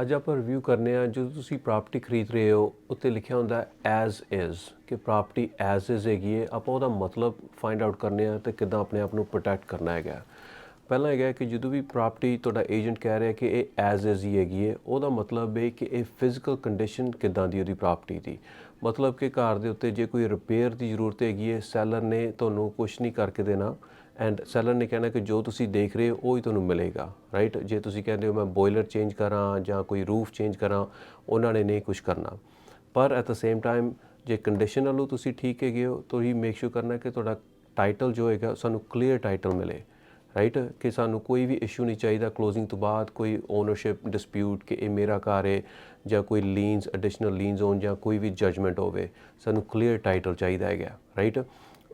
ਅੱਜ ਆਪਾਂ ਰਿਵਿਊ ਕਰਨੇ ਆ, ਜਦੋਂ ਤੁਸੀਂ ਪ੍ਰਾਪਰਟੀ ਖਰੀਦ ਰਹੇ ਹੋ, ਉੱਤੇ ਲਿਖਿਆ ਹੁੰਦਾ ਐਜ਼ ਇਜ਼ ਕਿ ਪ੍ਰਾਪਰਟੀ ਐਜ਼ ਇਜ਼ ਹੈਗੀ ਹੈ, ਆਪਾਂ ਉਹਦਾ ਮਤਲਬ ਫਾਈਂਡ ਆਊਟ ਕਰਨੇ ਆ ਤੇ ਕਿੱਦਾਂ ਆਪਣੇ ਆਪ ਨੂੰ ਪ੍ਰੋਟੈਕਟ ਕਰਨਾ ਹੈਗਾ। ਪਹਿਲਾਂ ਹੈਗਾ ਕਿ ਜਦੋਂ ਵੀ ਪ੍ਰਾਪਰਟੀ ਤੁਹਾਡਾ ਏਜੰਟ ਕਹਿ ਰਿਹਾ ਕਿ ਇਹ ਐਜ਼ ਇਜ਼ ਹੀ ਹੈਗੀ ਹੈ, ਉਹਦਾ ਮਤਲਬ ਹੈ ਕਿ ਇਹ ਫਿਜ਼ੀਕਲ ਕੰਡੀਸ਼ਨ ਕਿੱਦਾਂ ਦੀ ਉਹਦੀ ਪ੍ਰਾਪਰਟੀ ਦੀ। ਮਤਲਬ ਕਿ ਘਰ ਦੇ ਉੱਤੇ ਜੇ ਕੋਈ ਰਿਪੇਅਰ ਦੀ ਜ਼ਰੂਰਤ ਹੈਗੀ ਹੈ ਸੈਲਰ ਨੇ ਤੁਹਾਨੂੰ ਕੁਝ ਨਹੀਂ ਕਰਕੇ ਦੇਣਾ ਐਂਡ ਸੈਲਰ ਨੇ ਕਹਿਣਾ ਕਿ ਜੋ ਤੁਸੀਂ ਦੇਖ ਰਹੇ ਹੋ, ਉਹ ਹੀ ਤੁਹਾਨੂੰ ਮਿਲੇਗਾ ਰਾਈਟ ਜੇ ਤੁਸੀਂ ਕਹਿੰਦੇ ਹੋ ਮੈਂ ਬੋਇਲਰ ਚੇਂਜ ਕਰਾਂ ਜਾਂ ਕੋਈ ਰੂਫ ਚੇਂਜ ਕਰਾਂ, ਉਹਨਾਂ ਨੇ ਨਹੀਂ ਕੁਝ ਕਰਨਾ। ਪਰ ਐਟ ਦ ਸੇਮ ਟਾਈਮ ਜੇ ਕੰਡੀਸ਼ਨ ਨਾਲੋਂ ਤੁਸੀਂ ਠੀਕ ਹੈਗੇ ਹੋ, ਤਾਂ ਹੀ ਮੇਕ ਸ਼ੋਰ ਕਰਨਾ ਕਿ ਤੁਹਾਡਾ ਟਾਈਟਲ ਜੋ ਹੈਗਾ, ਸਾਨੂੰ ਕਲੀਅਰ ਟਾਈਟਲ ਮਿਲੇ ਰਾਈਟ ਕਿ ਸਾਨੂੰ ਕੋਈ ਵੀ ਇਸ਼ੂ ਨਹੀਂ ਚਾਹੀਦਾ ਕਲੋਜ਼ਿੰਗ ਤੋਂ ਬਾਅਦ ਕੋਈ ਓਨਰਸ਼ਿਪ ਡਿਸਪਿਊਟ ਕਿ ਇਹ ਮੇਰਾ ਘਰ ਹੈ ਜਾਂ ਕੋਈ ਲੀਨਸ ਐਡੀਸ਼ਨਲ ਲੀਨਸ ਹੋਣ ਜਾਂ ਕੋਈ ਵੀ ਜਜਮੈਂਟ ਹੋਵੇ, ਸਾਨੂੰ ਕਲੀਅਰ ਟਾਈਟਲ ਚਾਹੀਦਾ ਹੈਗਾ ਰਾਈਟ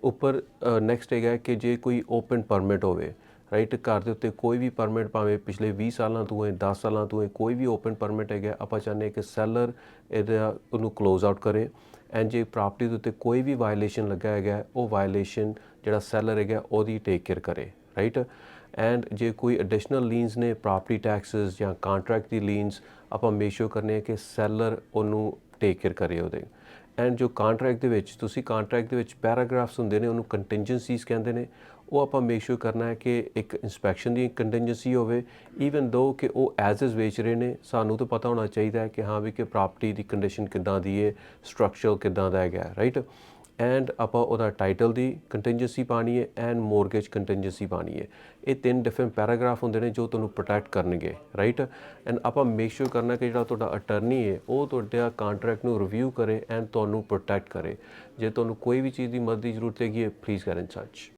ਉੱਪਰ ਨੈਕਸਟ ਹੈਗਾ ਕਿ ਜੇ ਕੋਈ ਓਪਨ ਪਰਮਿਟ ਹੋਵੇ ਰਾਈਟ ਘਰ ਦੇ ਉੱਤੇ ਕੋਈ ਵੀ ਪਰਮਿਟ ਭਾਵੇਂ ਪਿਛਲੇ 20 ਸਾਲਾਂ ਤੋਂ ਹੈ 10 ਸਾਲਾਂ ਤੋਂ ਹੈ ਕੋਈ ਵੀ ਓਪਨ ਪਰਮਿਟ ਹੈਗਾ, ਆਪਾਂ ਚਾਹੁੰਦੇ ਹਾਂ ਕਿ ਸੈਲਰ ਇਹਦਾ ਉਹਨੂੰ ਕਲੋਜ਼ ਆਊਟ ਕਰੇ। ਐਂਡ ਜੇ ਪ੍ਰਾਪਰਟੀ ਦੇ ਉੱਤੇ ਕੋਈ ਵੀ ਵਾਇਲੇਸ਼ਨ ਲੱਗਾ ਹੈਗਾ, ਉਹ ਵਾਇਲੇਸ਼ਨ ਜਿਹੜਾ ਸੈਲਰ ਹੈਗਾ, ਉਹਦੀ ਟੇਕ ਕੇਅਰ ਕਰੇ ਰਾਈਟ ਐਂਡ ਜੇ ਕੋਈ ਐਡੀਸ਼ਨਲ ਲੀਨਸ ਨੇ ਪ੍ਰਾਪਰਟੀ ਟੈਕਸਸ ਜਾਂ ਕੰਟਰੈਕਟ ਦੀ ਲੀਨਸ ਆਪਾਂ ਮੇਸ਼ੋ ਕਰਨੇ ਕਿ ਸੈਲਰ ਉਹਨੂੰ ਟੇਕ ਕੇਅਰ ਕਰੇ ਉਹਦੇ। ਐਂਡ ਜੋ ਕੰਟਰੈਕਟ ਦੇ ਵਿੱਚ, ਤੁਸੀਂ ਕੰਟਰੈਕਟ ਦੇ ਵਿੱਚ ਪੈਰਾਗ੍ਰਾਫਸ ਹੁੰਦੇ ਨੇ, ਉਹਨੂੰ ਕੰਟਿੰਜੈਂਸੀਜ਼ ਕਹਿੰਦੇ ਨੇ। ਉਹ ਆਪਾਂ ਮੇਕ ਸ਼ੋਰ ਕਰਨਾ ਹੈ ਕਿ ਇੱਕ ਇਨਸਪੈਕਸ਼ਨ ਦੀ ਕੰਟਿੰਜੈਂਸੀ ਹੋਵੇ ਈਵਨ ਦੋ ਕਿ ਉਹ ਐਜ਼ ਇਜ਼ ਵੇਚ ਰਹੇ ਨੇ, ਸਾਨੂੰ ਤਾਂ ਪਤਾ ਹੋਣਾ ਚਾਹੀਦਾ ਹੈ ਕਿ ਹਾਂ ਵੀ ਕਿ ਪ੍ਰਾਪਰਟੀ ਦੀ ਕੰਡੀਸ਼ਨ ਕਿੱਦਾਂ ਦੀ ਹੈ ਸਟਰਕਚਰ ਕਿੱਦਾਂ ਦਾ ਹੈਗਾ ਰਾਈਟ ਐਂਡ ਆਪਾਂ ਉਹਦਾ ਟਾਈਟਲ ਦੀ ਕੰਟੀਨਜੈਂਸੀ ਪਾਣੀ ਹੈ ਐਂਡ ਮੋਰਗੇਜ ਕੰਟੀਨਜੈਂਸੀ ਪਾਣੀ ਹੈ। ਇਹ ਤਿੰਨ ਡਿਫਰੈਂਟ ਪੈਰਾਗ੍ਰਾਫ ਹੁੰਦੇ ਨੇ ਜੋ ਤੁਹਾਨੂੰ ਪ੍ਰੋਟੈਕਟ ਕਰਨਗੇ ਰਾਈਟ ਐਂਡ ਆਪਾਂ ਮੇਕ ਸ਼ੋਰ ਕਰਨਾ ਕਿ ਜਿਹੜਾ ਤੁਹਾਡਾ ਅਟਰਨੀ ਹੈ, ਉਹ ਤੁਹਾਡਾ ਕੰਟਰੈਕਟ ਨੂੰ ਰਿਵਿਊ ਕਰੇ ਐਂਡ ਤੁਹਾਨੂੰ ਪ੍ਰੋਟੈਕਟ ਕਰੇ। ਜੇ ਤੁਹਾਨੂੰ ਕੋਈ ਵੀ ਚੀਜ਼ ਦੀ ਮਦਦ ਦੀ ਜ਼ਰੂਰਤ ਹੈਗੀ ਹੈ ਪਲੀਜ਼ ਗੈਟ ਇਨ ਟੱਚ